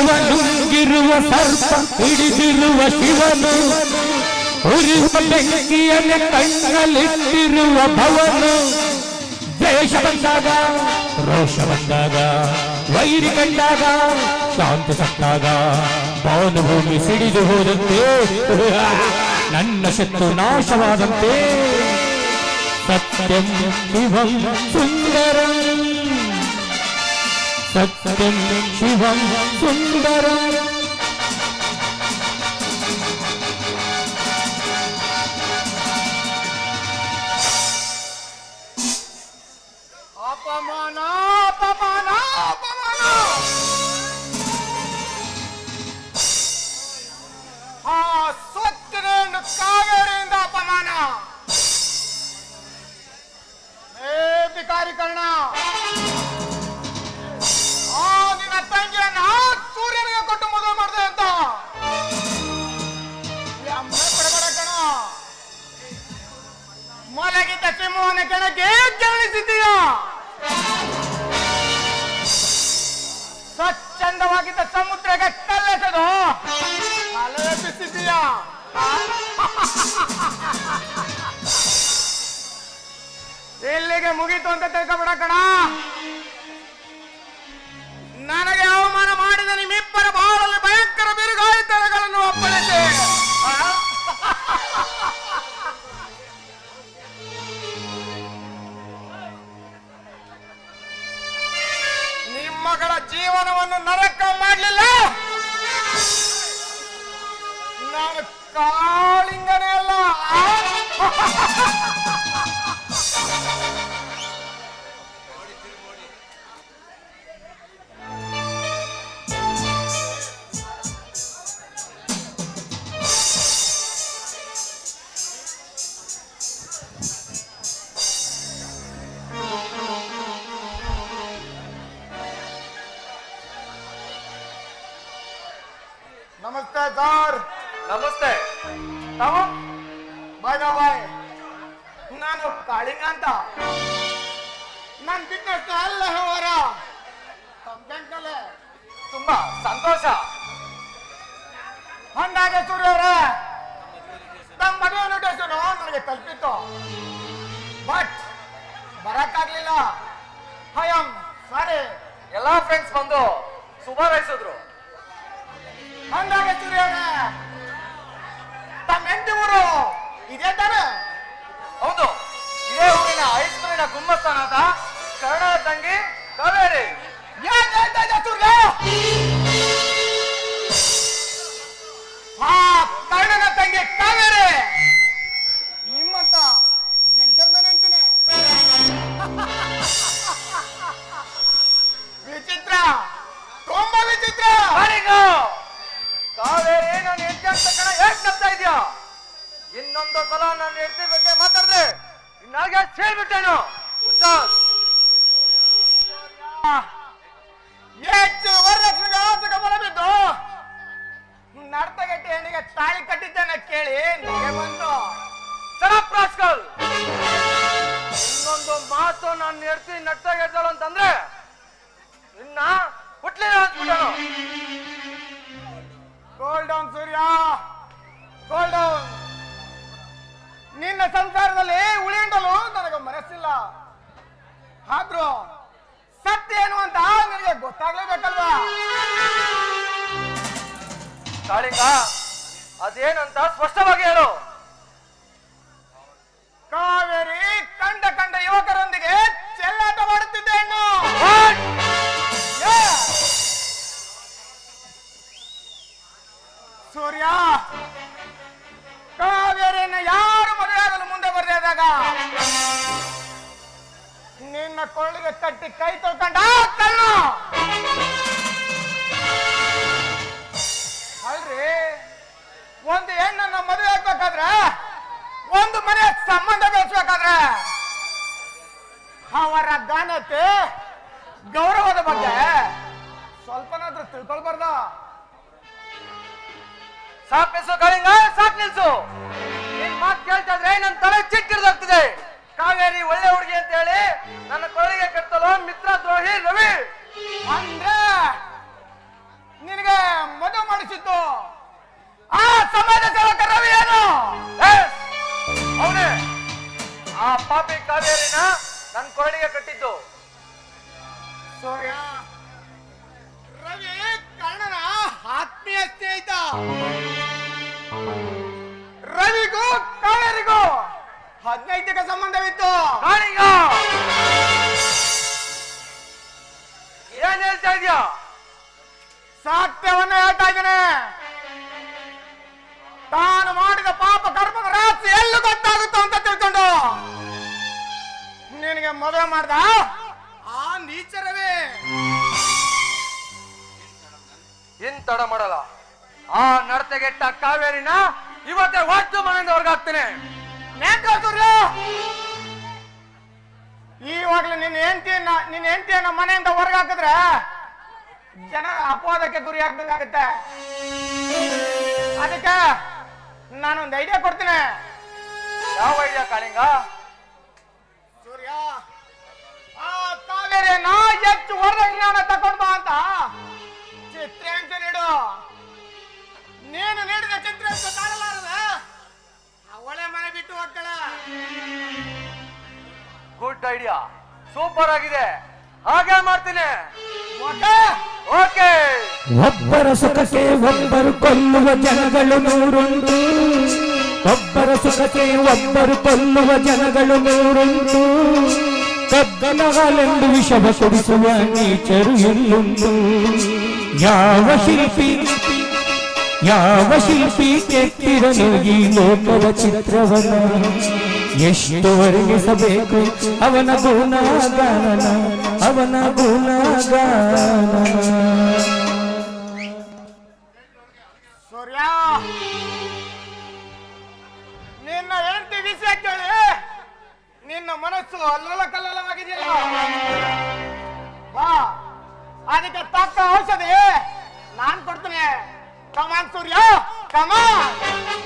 ನುಂಗಿರುವ ಸರ್ಪ, ಹಿಡಿದಿರುವ ಶಿವನು ಉರಿಯುವ ಬೆಂಕಿಯನ್ನು ಕಣ್ಣಲ್ಲಿಟ್ಟಿರುವ ಭವನು. ದ್ವೇಷ ಬಂದಾಗ, ರೋಷ ಬಂದಾಗ, ವೈರಿ ಕಂಡಾಗ, ಶಾಂತಿ ಸತ್ತಾಗ ಭೂಮಿ ಸಿಡಿದು ಹೋದಂತೆ. ನನ್ನ ಶತ್ರು ನಾಶವಾದಂತೆ. ಸತ್ಯಂ ಶಿವಂ ಸುಂದರಂ. ಸತ್ಯಂ ಶಿವಂ ಸುಂದರಂ ಮಲಗಿದ್ದ ಕಣಕ್ಕೆ ಕೆರಳಿಸಿದ್ದೀಯ ಸ್ವಚ್ಛಂದವಾಗಿದ್ದ ಸಮುದ್ರಕ್ಕೆ ಕಲ್ಲೆಸೆದು ಅಲೆ ನಮಸ್ತೆ ಸರ್ ನಾನು ಕಾಳಿಂಗ ಅಂತ. ನನ್ ಬಿಟ್ಟಷ್ಟು ಅಲ್ಲ ಅವರ. ಬ್ಯಾಂಕಲ್ಲೇ ತುಂಬಾ ಸಂತೋಷ. ಹಂಗಾಗೆ ಸೂರ್ಯ ತಮ್ಮ ನಮ್ಮ ಮದುವೆ ನೋಟಿಸನು ನನಗೆ ತಲುಪಿತ್ತು. ಬಟ್ ಬರಕ್ಕಾಗ್ಲಿಲ್ಲ. ಹಯಂ ಸಾರಿ ಎಲ್ಲಾ ಫ್ರೆಂಡ್ಸ್ ಬಂದು ಶುಭಾರೈಸಿದ್ರು. ಹಂಗಾಗೆ ಸೂರ್ಯ ಅವರೇ ತಮ್ಮ ಹೆಂಡತಿ ಊರು ಇದೇ ತಾನೆ. ಹೌದು. ಇದೇ ಊರಿನ ಹೈಸ್ಕೂಲಿನ ಗುಮ್ಮಸ್ಥಾನದ ಕರ್ಣದ ತಂಗಿ ಹೆಚ್ಚು ವರದಕ್ಷಿಣೆ ಆಸಕ ಬರಬಿದ್ದು? ನರ್ತಗೆಟ್ಟಿ ಹೆಣ್ಣಿಗೆ ತಾಳಿ ಕಟ್ಟಿದ್ದೇನೆ ಕೇಳಿ ನಿಮಗೆ ಬಂದು. ಶರಪ್ ರಾಸ್ಕಲ್ ಇನ್ನೊಂದು ಮಾತು ನಾನು ನಟ್ಟಾಗ ಹೇಳ್ತಾಳು ಅಂತಂದ್ರೆ ನಿನ್ನ ಹುಟ್ಲಿಲ್ಲ ಅಂದ್ಬಿಟ್ಟನು ಗೋಲ್ ಡೌನ್ ಸೂರ್ಯ. ಗೋಲ್ಡ್ ಡೌನ್ ನಿನ್ನ ಸಂಸಾರದಲ್ಲಿ ಉಳಿಯಂಡಲು ನನಗೆ ಮನಸ್ಸಿಲ್ಲ. ಸತ್ಯ ಏನು ಅಂತ ನಿನಗೆ ಗೊತ್ತಾಗ್ಲೇಬೇಕಲ್ವಾ? ಕಾಳಿಂಗ ಅದೇನಂತ ಸ್ಪಷ್ಟವಾಗಿ ಹೇಳು. ಕಾವೇರಿ ಕಂಡ ಕಂಡ ಯುವಕರೊಂದಿಗೆ ಕೈ ತೊಳ್ಕೊಂಡ ಕಣ್ಣು ಅಲ್ರಿ, ಒಂದು ಹೆಣ್ಣನ್ನ ಮದುವೆ ಆಗ್ಬೇಕಾದ್ರೆ, ಒಂದು ಮನೆಯ ಸಂಬಂಧ ಬೆಳೆಸ್ಬೇಕಾದ್ರೆ, ಅವರ ಘನತೆ ಗೌರವದ ಬಗ್ಗೆ ಸ್ವಲ್ಪನಾದ್ರೂ ತಿಳ್ಕೊಳ್ಬಾರ್ದ? ಸಾಕ್ ನಿಲ್ಸು ಕಳಿಂಗ ಸಾಕ್ ನಿಲ್ಸು. ನಿನ್ ಮಾತು ಕೇಳ್ತಾ ಇದ್ರೆ ನನ್ನ ತಲೆ ಚಿಟ್ಟಿರ್ದಾಗ್ತಿದೆ ಕಾವೇರಿ ಒಳ್ಳೆ ಹುಡುಗಿ ಅಂತ ಹೇಳಿ ನನ್ನ ಕೊಳಗೆ ಕಟ್ಟಲು ಮಿತ್ರ ದ್ರೋಹಿ ರವಿ. ಅಂದ್ರೆ ನಿನಗೆ ಮದುವೆ ಮಾಡಿಸಿದ್ದು ಆ ಸಮಾಜ ಸೇವಕ ರವಿ ಏನು? ಅವನೇ. ಆ ಪಾಪಿ ಕಾವೇರಿನ ನನ್ನ ಕೊರಳಿಗೆ ಕಟ್ಟಿದ್ದು. ಸೂರ್ಯ ರವಿ ಕರ್ಣನ ಆತ್ಮೀಯ ಸ್ನೇಹಿತ ರವಿಗೂ ಹದಿನೈತಿಕ ಸಂಬಂಧವಿತ್ತು. ಕಾಳಿಂಗ! ಏನ್ ಹೇಳ್ತಾ ಇದ್ಯಾ? ಸತ್ಯವನ್ನ ಹೇಳ್ತಾ ಇದ್ದೇನೆ. ತಾನು ಮಾಡಿದ ಪಾಪ ಕರ್ಮದ ರಾಶಿ ಎಲ್ಲಿ ಗೊತ್ತಾಗುತ್ತೋ ಅಂತ ತಿಳ್ಕೊಂಡು. ನಿನಗೆ ಮದುವೆ ಮಾಡ್ದ? ಆ ನೀಚರವೇ. ಇನ್ ತಡ ಮಾಡಲ್ಲ. ಆ ನಡತೆಗೆಟ್ಟ ಕಾವೇರಿನ ಇವತ್ತೇ ಒಟ್ಟು ಮನೆಯಿಂದ ಹೊರಗಾಗ್ತೇನೆ. ನೇತ್ರ ಸೂರ್ಯ ಈವಾಗ್ಲೂ ನಿನ್ನ ಹೆಂಡತಿ ನಿನ್ನ ಹೆಂಡತಿಯನ್ನ ಮನೆಯಿಂದ ಹೊರಗೆ ಹಾಕಿದ್ರೆ ಜನ ಅಪವಾದಕ್ಕೆ ಗುರಿ ಆಗ್ಬೇಕಾಗತ್ತೆ ಅದಕ್ಕೆ ನಾನೊಂದು ಐಡಿಯಾ ಕೊಡ್ತೀನಿ. ಯಾವ ಐಡಿಯಾ ಕಾಳಿಂಗ? ಸೂರ್ಯ, ಆ ನಾ ಹೆಚ್ಚು ವರದಕ್ಷಿಣೆಯನ್ನ ತಗೊಂಡ್ ಬಾ ಅಂತ. ಚಿತ್ರಾಂಶ ನೀಡು. ನೀನು ನೀಡಿದ ಚಿತ್ರಾಂಶ ತಾಳಲಾರದ ಅವಳೆ ಮನೆ ಬಿಟ್ಟು ಹೋಗ್ತಾಳ ಗುಡ್ ಐಡಿಯಾ ಸೂಪರ್ ಆಗಿದೆ. ಹಾಗೆ ಮಾಡ್ತೀನಿ. ಓಕೆ. ಓಕೆ. ಒಬ್ಬರ ಸುಖಕ್ಕೆ ಒಬ್ಬರು ಕೊಲ್ಲುವ ಜನಗಳು ನೂರುಂಟು ಒಬ್ಬರ ಸುಖಕ್ಕೆ ಒಬ್ಬರು ಕೊಲ್ಲುವ ಜನಗಳು ನೂರುಂಟು ಕಬ್ಬನ ಹಾಲೆಂದು ವಿಷವ ಕೊಡಿಸುವ ನೀಚರು ಎಲ್ಲುಂಟು. ಯಾವ ಶಿಲ್ಪಿ ಯಾವ ಶಿಲ್ಪಿ ಕೆತ್ತಿರನು ಈ ಲೋಕದ ಚಿತ್ರವನ ಎಷ್ಟುವರೆಗಿಸಬೇಕು ಅವನ ಗುಣಗಾನನ, ಅವನ ಗುಣಗಾನ ಸೂರ್ಯ! ನಿನ್ನ ಹೆಂಡತಿ ವಿಷಯ ಕೇಳಿ. ನಿನ್ನ ಮನಸ್ಸು ಅಲ್ಲಲ ಕಲ್ಲಲವಾಗಿದೆಯಲ್ಲ. ಬಾ. ಅದಕ್ಕೆ ತಕ್ಕ ಔಷಧಿ. ನಾನ್ ಕೊಡ್ತೀನಿ. Come on, Surya! Come on!